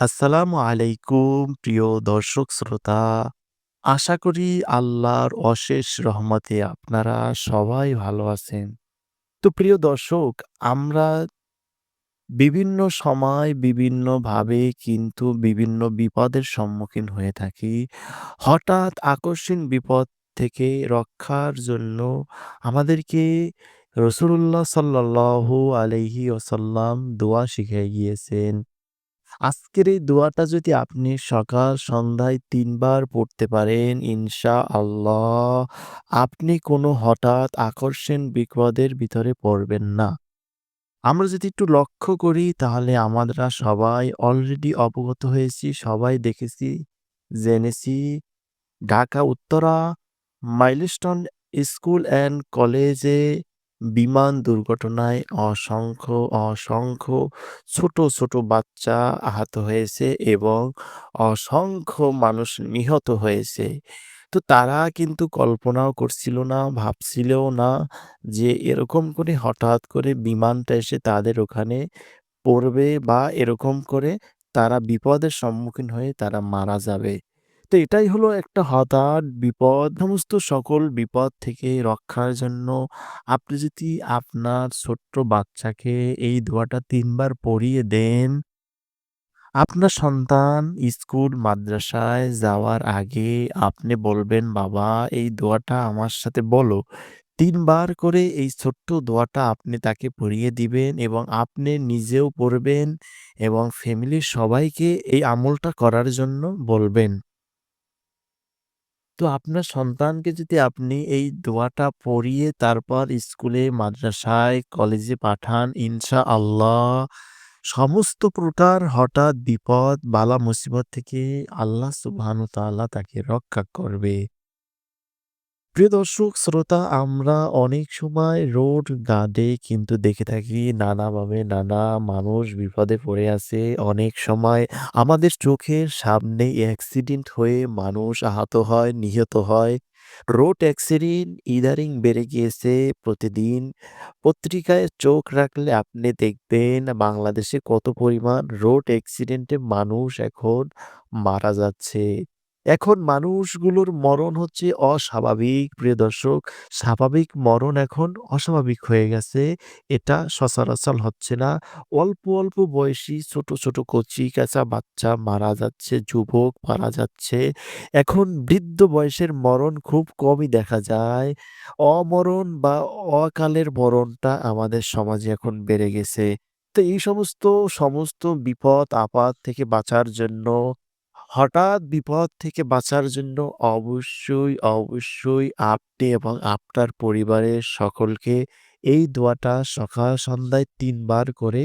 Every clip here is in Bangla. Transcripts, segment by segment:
আসসালামু আলাইকুম, প্রিয় দর্শক শ্রোতা। আশা করি আল্লাহর অশেষ রহমতে আপনারা সবাই ভালো আছেন। তো প্রিয় দর্শক, আমরা বিভিন্ন সময় বিভিন্নভাবে কিন্তু বিভিন্ন বিপদের সম্মুখীন হয়ে থাকি। হঠাৎ আকস্মিক বিপদ থেকে রক্ষার জন্য আমাদেরকে রাসূলুল্লাহ সাল্লাল্লাহু আলাইহি ওয়াসাল্লাম দোয়া শিখিয়ে গিয়েছেন। আজকের এই দোয়াটা যদি আপনি সকাল সন্ধ্যায় তিনবার পড়তে পারেন ইনশাআল্লাহ আপনি কোনো হঠাৎ আকর্ষণ বিপদের ভিতরে পড়বেন না। আমরা যদি একটু লক্ষ্য করি তাহলে আমরা সবাই অলরেডি অবগত হয়েছি, সবাই দেখেছি, জেনেছি Dhaka Uttara milestone school and কলেজে বিমান দুর্ঘটনায় অসংখ্য, অসংখ্য ছোট, ছোট বাচ্চা আহত হয়েছে এবং অসংখ্য মানুষ নিহত হয়েছে। তো তারা কিন্তু কল্পনাও করছিল না, ভাবছিলও না যে এরকম করে হঠাৎ করে বিমানটা এসে তাদের ওখানে পড়বে বা এরকম করে তারা বিপদের সম্মুখীন হয়ে তারা মারা যাবে। তো এটাই হলো একটা হঠাৎ বিপদ। সমস্ত সকল বিপদ থেকে রক্ষার জন্য আপনি যদি আপনার ছোট্ট বাচ্চাকে এই দোয়াটা ৩ বার পড়িয়ে দেন আপনার সন্তান স্কুল মাদ্রাসায় যাওয়ার আগে আপনি বলবেন, "বাবা এই দোয়াটা আমার সাথে বলো।" তিনবার করে এই ছোট্ট দোয়াটা আপনি তাকে পড়িয়ে দিবেন এবং আপনি নিজেও পড়বেন এবং ফ্যামিলির সবাইকে এই আমলটা করার জন্য বলবেন। তো আপনার সন্তানকে যদি আপনি এই দোয়াটা পড়িয়ে তারপর স্কুলে, মাদ্রাসায়, কলেজে পাঠান, ইনশাআল্লাহ সমস্ত প্রকার হঠাৎ বিপদ, বালা মুসিবত থেকে আল্লাহ তাআলা তাকে রক্ষা করবে। প্রিয় দর্শক শ্রোতা আমরা অনেক সময় রোড ঘাটে কিন্তু দেখে থাকি নানাভাবে নানা মানুষ বিপদে পড়ে আছে। অনেক সময় আমাদের চোখের সামনে অ্যাক্সিডেন্ট হয়ে মানুষ আহত হয়, নিহত হয়। রোড অ্যাক্সিডেন্ট ইদারিং বেড়ে গিয়েছে প্রতিদিন। পত্রিকায় চোখ রাখলে আপনি দেখবেন বাংলাদেশে কত পরিমাণ রোড অ্যাক্সিডেন্টে মানুষ এখন মারা যাচ্ছে। এখন মানুষগুলোর মরণ হচ্ছে অস্বাভাবিক প্রিয় দর্শক। স্বাভাবিক মরণ এখন অস্বাভাবিক হয়ে গেছে। এটা সচরাচর হচ্ছে না। অল্প, অল্প বয়সী ছোট, ছোট কচি-কাঁচা বাচ্চা মারা যাচ্ছে, যুবক মারা যাচ্ছে। এখন বৃদ্ধ বয়সের মরণ খুব কমই দেখা যায়। অমরণ বা অকালের মরণটা আমাদের সমাজে এখন বেড়ে গেছে। তো এই সমস্ত, সমস্ত বিপদ-আপদ থেকে বাঁচার জন্য হঠাৎ বিপদ থেকে বাঁচার জন্য অবশ্যই, অবশ্যই আপনি এবং আপনার পরিবারের সকলকে এই দোয়াটা সকাল সন্ধ্যায় ৩ বার করে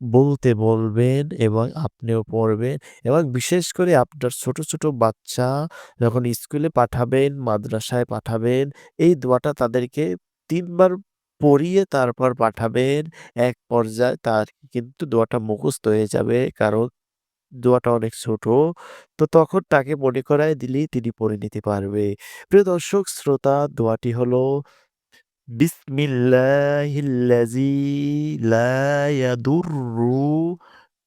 বলতে বলবেন এবং আপনিও পড়বেন এবং বিশেষ করে আপনার ছোট, ছোট বাচ্চা যখন স্কুলে পাঠাবেন, মাদ্রাসায় পাঠাবেন, এই দোয়াটা তাদেরকে ৩ বার পড়িয়ে তারপর পাঠাবেন। এক পর্যায়ে তার কিন্তু দোয়াটা মুখস্থ হয়ে যাবে। কারণ দোয়াটা অনেক ছোট। তো তখন তাকে মনে করায় দিলেই তিনি পড়ে নিতে পারবে। প্রিয় দর্শক, শ্রোতা, দোয়াটি হলো, বিসমিল্লাহিল্লাযী লা ইয়াদুররু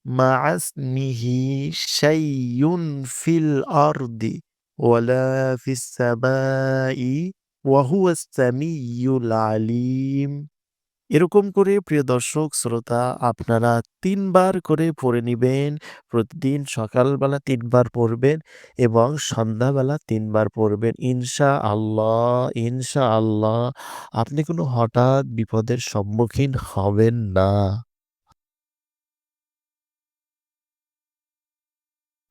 মা'a ইসমিহি শাইউন ফিল আরদি ওয়ালা ফিস সামাই ওয়া হুয়াস সামিউল আলিম। এরকম করে, প্রিয় দর্শক, শ্রোতা, আপনারা তিনবার করে পড়ে নেবেন। প্রতিদিন সকালবেলা তিনবার পড়বেন এবং সন্ধ্যাবেলা তিনবার পড়বেন। ইনশা আল্লাহ ইনশা আল্লাহ আপনি কোনো হঠাৎ বিপদের সম্মুখীন হবেন না।